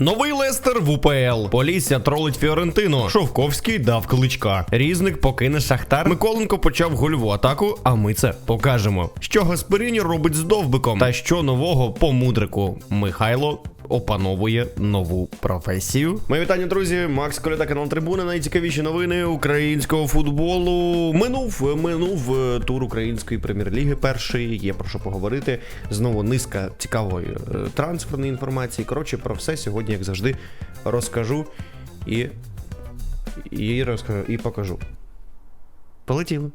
Новий Лестер в УПЛ. Полісся тролить Фіорентину. Шовковський дав кличка. Різник покине Шахтар. Миколенко почав гольову атаку, а ми це покажемо. Що Гасперіні робить з довбиком? Та що нового по мудрику? Михайло опановує нову професію. Мої вітання, друзі. Макс Коляда, канал Трибуна. Найцікавіші новини українського футболу. Минув минув е, тур української прем'єр-ліги. Перший є про що поговорити. Знову низка цікавої е, трансферної інформації. Коротше, про все сьогодні, як завжди, розкажу і, і розкажу і покажу. Полетіли.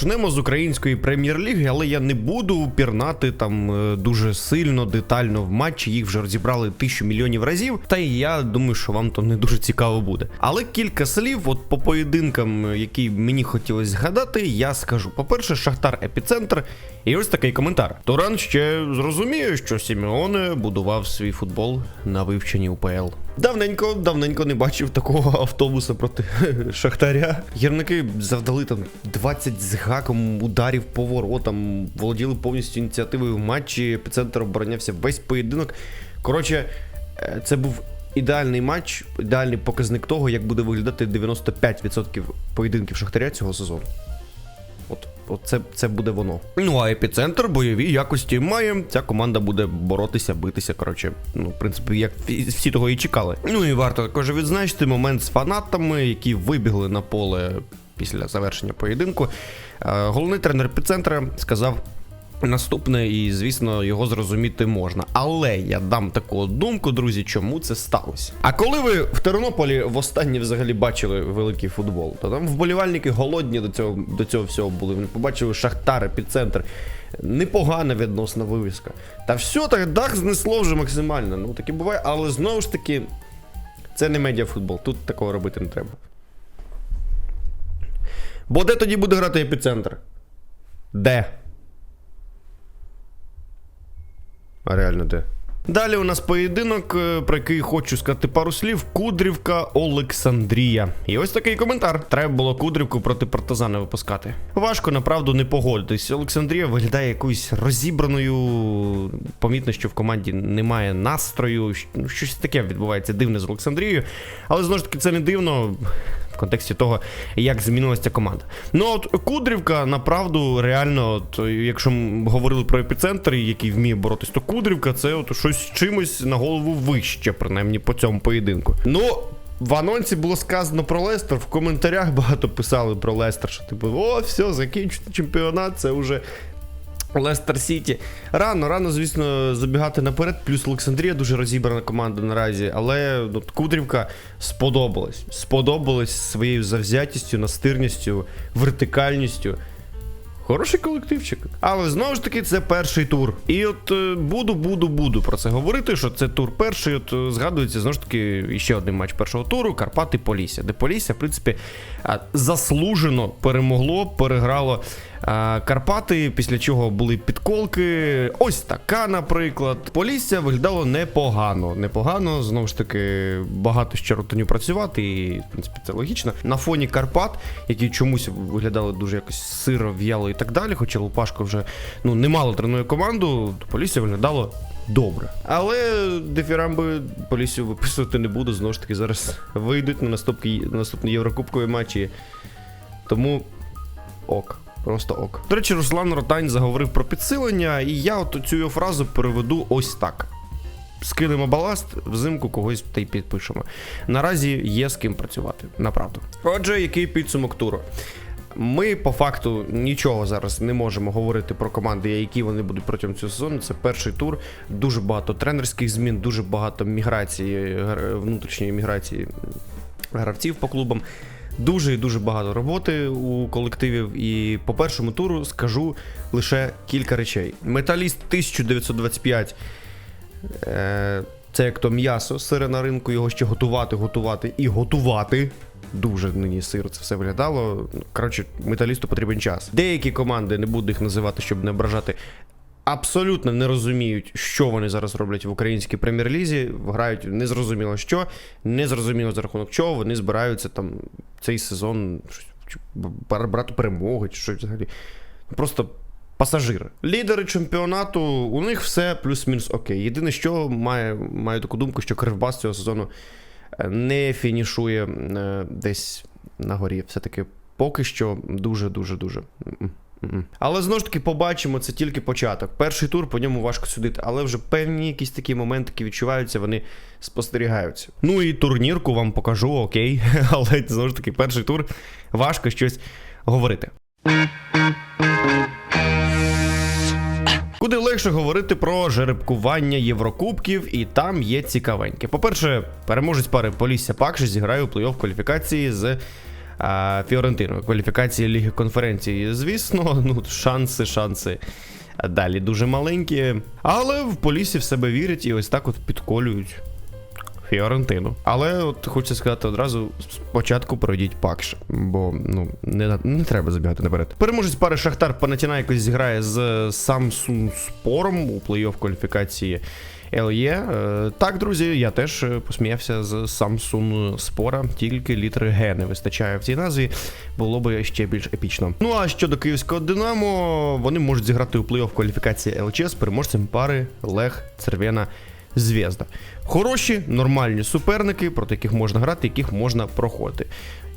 Почнемо з української прем'єр-ліги, але я не буду пірнати там е, дуже сильно, детально в матчі. Їх вже розібрали тисячу мільйонів разів. Та і я думаю, що вам то не дуже цікаво буде. Але кілька слів, от по поєдинкам, які мені хотілося згадати, я скажу. По-перше, Шахтар епіцентр. І ось такий коментар. Туран ще зрозуміє, що Сімеоне будував свій футбол на вивченні УПЛ. Давненько, давненько не бачив такого автобуса проти Шахтаря. Гірники завдали там 20 з гаком ударів по воротам, володіли повністю ініціативою в матчі. Епіцентр оборонявся весь поєдинок. Коротше, е, це був ідеальний матч, ідеальний показник того, як буде виглядати 95% поєдинків Шахтаря цього сезону. От це, буде воно. Ну а епіцентр бойові якості має. Ця команда буде боротися, битися. Коротше, ну, в принципі, як всі- всі того і чекали. Ну і варто також відзначити момент з фанатами, які вибігли на поле після завершення поєдинку. Е, Головний тренер епіцентра сказав. Наступне, і звісно, його зрозуміти можна. Але я дам таку думку, друзі, чому це сталося. А коли ви в Тернополі востаннє взагалі бачили великий футбол, то там вболівальники голодні до цього до цього всього були. Вони побачили Шахтар, епіцентр. Непогана відносна вивіска. Та все, так дах знесло вже максимально. Ну таке буває, але знову ж таки, це не медіафутбол. Тут такого робити не треба. Бо де тоді буде грати епіцентр? Де? А реально де? Далі у нас поєдинок, е, про який хочу сказати пару слів. Кудрівка Олександрія. І ось такий коментар. Треба було Кудрівку проти партизана випускати. Важко направду не погодитись. Олександрія виглядає якоюсь розібраною. Помітно, що в команді немає настрою. Щось таке відбувається дивне з Олександрією. Але знову ж таки, це не дивно. Контексті того, як змінилася команда. Ну от Кудрівка, направду, реально, от, якщо м говорили про епіцентр, який вміє боротись, то Кудрівка це от щось чимось на голову вище, принаймні по цьому поєдинку. Ну. В анонсі було сказано про Лестер, в коментарях багато писали про Лестер, що типу, о, все, закінчити чемпіонат, це вже Лестер Сіті. Рано, рано, звісно, забігати наперед. Плюс Олександрія дуже розібрана команда наразі. Але ну, Кудрівка сподобалась. Сподобалась своєю завзятістю, настирністю, вертикальністю. Хороший колективчик. Але знову ж таки, це перший тур. І от е, буду, буду, буду про це говорити, що це тур перший. От е, згадується знову ж таки ще один матч першого туру Карпати Полісся. Де Полісся, в принципі, заслужено перемогло, переграло Карпати, після чого були підколки. Ось така, наприклад. Полісся виглядало непогано. Непогано, знову ж таки, багато ще ротаню працювати, і в принципі це логічно. На фоні Карпат, які чомусь виглядали дуже якось сиро, в'яло і так далі. Хоча Лупашко вже ну немало тренує команду, то Полісся виглядало. Добре. Але дифірамби Полісю виписувати не буду. Знову ж таки, зараз вийдуть на наступні, на наступні єврокубкові матчі. Тому ок. Просто ок. До речі, Руслан Ротань заговорив про підсилення, і я от цю його фразу переведу ось так. Скинемо баласт, взимку когось та й підпишемо. Наразі є з ким працювати, направду. Отже, який підсумок туру? Ми по факту нічого зараз не можемо говорити про команди, які вони будуть протягом цього сезону. Це перший тур, дуже багато тренерських змін, дуже багато міграції, внутрішньої міграції гравців по клубам. Дуже і дуже багато роботи у колективів. І по першому туру скажу лише кілька речей. Металіст 1925. Е, це як то м'ясо сире на ринку, його ще готувати, готувати і готувати. Дуже нині сиро це все виглядало. Ну, Коротше, металісту потрібен час. Деякі команди, не буду їх називати, щоб не ображати, абсолютно не розуміють, що вони зараз роблять в українській прем'єр-лізі. Грають незрозуміло що, незрозуміло за рахунок чого. Вони збираються там цей сезон брати перемоги, чи щось взагалі. Просто пасажири. Лідери чемпіонату, у них все плюс-мінус окей. Єдине, що має, маю таку думку, що Кривбас цього сезону е, не фінішує е, десь на горі. Все-таки поки що дуже-дуже дуже. Але знову ж таки побачимо, це тільки початок. Перший тур по ньому важко судити, але вже певні якісь такі моменти, які відчуваються, вони спостерігаються. Ну і турнірку вам покажу, окей, але знову ж таки, перший тур важко щось говорити. Куди легше говорити про жеребкування Єврокубків, і там є цікавеньке. По-перше, переможець пари Полісся Пакші зіграє у плей-офф кваліфікації з а, Кваліфікації Ліги конференції. Звісно, ну, шанси, шанси. Далі дуже маленькі. Але в Полісі в себе вірять і ось так от підколюють. Фіорентину. Але от хочеться сказати одразу спочатку пройдіть пакш, бо ну не, не треба забігати наперед. Переможець пари Шахтар Панатінайкос зіграє з Samsung Спором у плей-офф кваліфікації Е, Так, друзі, я теж е, посміявся з Samsung Спора, тільки літери Г не вистачає в цій назві, було би ще більш епічно. Ну а щодо київського Динамо, вони можуть зіграти у плей-офф кваліфікації ЛЧ з переможцем пари Лех Цервена Зв'язда. Хороші, нормальні суперники, проти яких можна грати, яких можна проходити.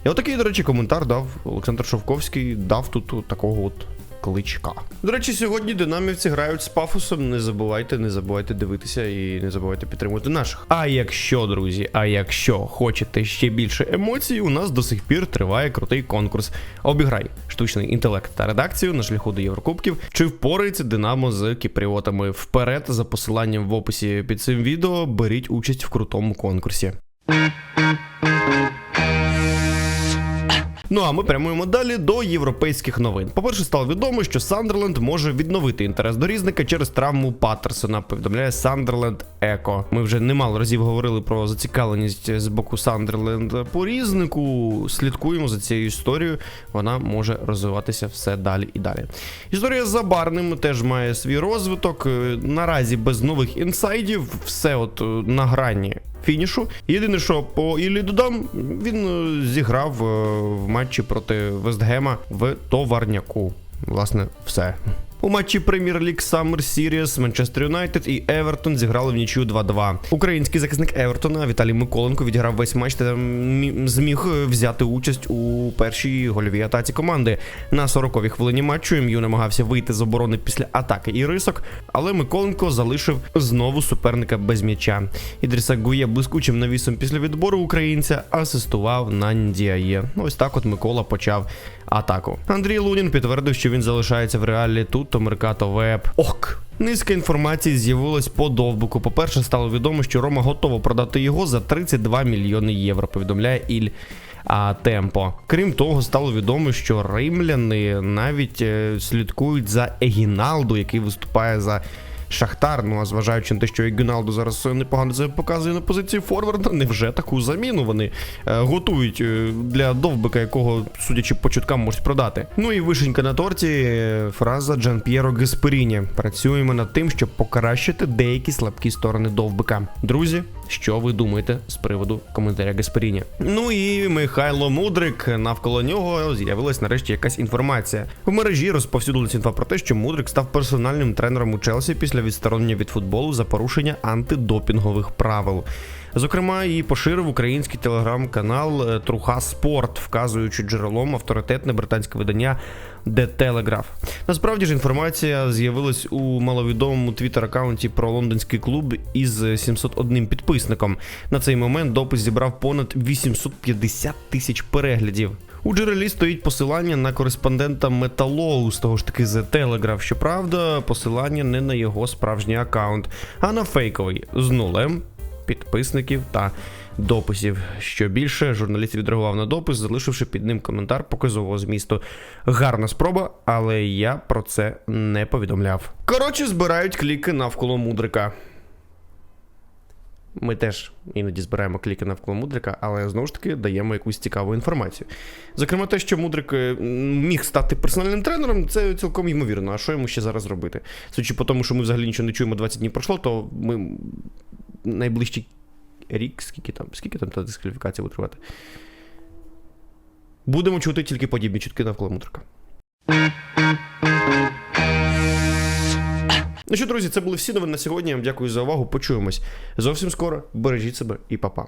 І отакий, до речі, коментар дав Олександр Шовковський, дав тут такого от кличка. До речі, сьогодні динамівці грають з пафосом. Не забувайте, не забувайте дивитися і не забувайте підтримувати наших. А якщо, друзі, а якщо хочете ще більше емоцій, у нас до сих пір триває крутий конкурс. Обіграй штучний інтелект та редакцію на шляху до Єврокубків. Чи впорається Динамо з кіпріотами? Вперед за посиланням в описі під цим відео беріть участь в крутому конкурсі. Ну а ми прямуємо далі до європейських новин. По-перше, стало відомо, що Сандерленд може відновити інтерес до різника через травму Паттерсона. Повідомляє Сандерленд Еко. Ми вже немало разів говорили про зацікавленість з боку Сандерленд по різнику. Слідкуємо за цією історією. Вона може розвиватися все далі і далі. Історія з Забарним теж має свій розвиток. Е, Наразі без нових інсайдів, все от е, на грані фінішу. Єдине, що по Іллі додам, він е, зіграв е, в матчі проти Вестгема в товарняку. Власне, все. У матчі Прем'єр Ліг Summer Series Манчестер Юнайтед і Евертон зіграли в нічию 2-2. Український захисник Евертона Віталій Миколенко відіграв весь матч та зміг е, взяти участь у першій гольовій атаці команди. На 40-й хвилині матчу МЮ намагався вийти з оборони після атаки і рисок, але Миколенко залишив знову суперника без м'яча. Ідріса Гує блискучим навісом після відбору українця асистував на. Ну, Ось так от Микола почав атаку. Андрій Лунін підтвердив, що він залишається в реалі тут, то Меркато Веб. Ок. Низка інформації з'явилась по довбику. По-перше, стало відомо, що Рома готова продати його за 32 мільйони євро. Повідомляє Іль. А темпо. Крім того, стало відомо, що римляни навіть е, слідкують за Егіналду, який виступає за Шахтар. Ну а зважаючи на те, що Гюналду зараз непогано себе показує на позиції Форварда, невже таку заміну вони е, готують е, для довбика, якого, судячи по чуткам, можуть продати. Ну і вишенька на торті е, фраза Джан П'єро Гесперіні. Працюємо над тим, щоб покращити деякі слабкі сторони довбика. Друзі, що ви думаєте з приводу коментаря Гесперіні? Ну і Михайло Мудрик. Навколо нього з'явилась нарешті якась інформація. В мережі розповсюдилась інфа про те, що Мудрик став персональним тренером у Челсі після відсторонення від футболу за порушення антидопінгових правил. Зокрема, її поширив український телеграм-канал е, Труха Спорт, вказуючи джерелом авторитетне британське видання The Telegraph. Насправді ж інформація з'явилась у маловідомому твіттер-аккаунті про лондонський клуб із 701 підписником. На цей момент допис зібрав понад 850 тисяч переглядів. У джерелі стоїть посилання на кореспондента Металоу з того ж таки The Telegraph. Щоправда, посилання не на його справжній аккаунт, а на фейковий з нулем підписників та дописів. Що більше, журналіст відреагував на допис, залишивши під ним коментар показового змісту. Гарна спроба, але я про це не повідомляв. Коротше, збирають кліки навколо мудрика. Ми теж іноді збираємо кліки навколо Мудрика, але знову ж таки даємо якусь цікаву інформацію. Зокрема, те, що Мудрик е, міг стати персональним тренером, це цілком ймовірно. А що йому ще зараз робити? Судячи по тому, що ми взагалі нічого не чуємо, 20 днів пройшло, то ми найближчий рік, скільки там, скільки там та дискваліфікація буде тривати? Будемо чути тільки подібні чутки навколо Мудрика. Ну що, друзі, це були всі новини на сьогодні. Я вам дякую за увагу. Почуємось зовсім скоро. Бережіть себе і па-па.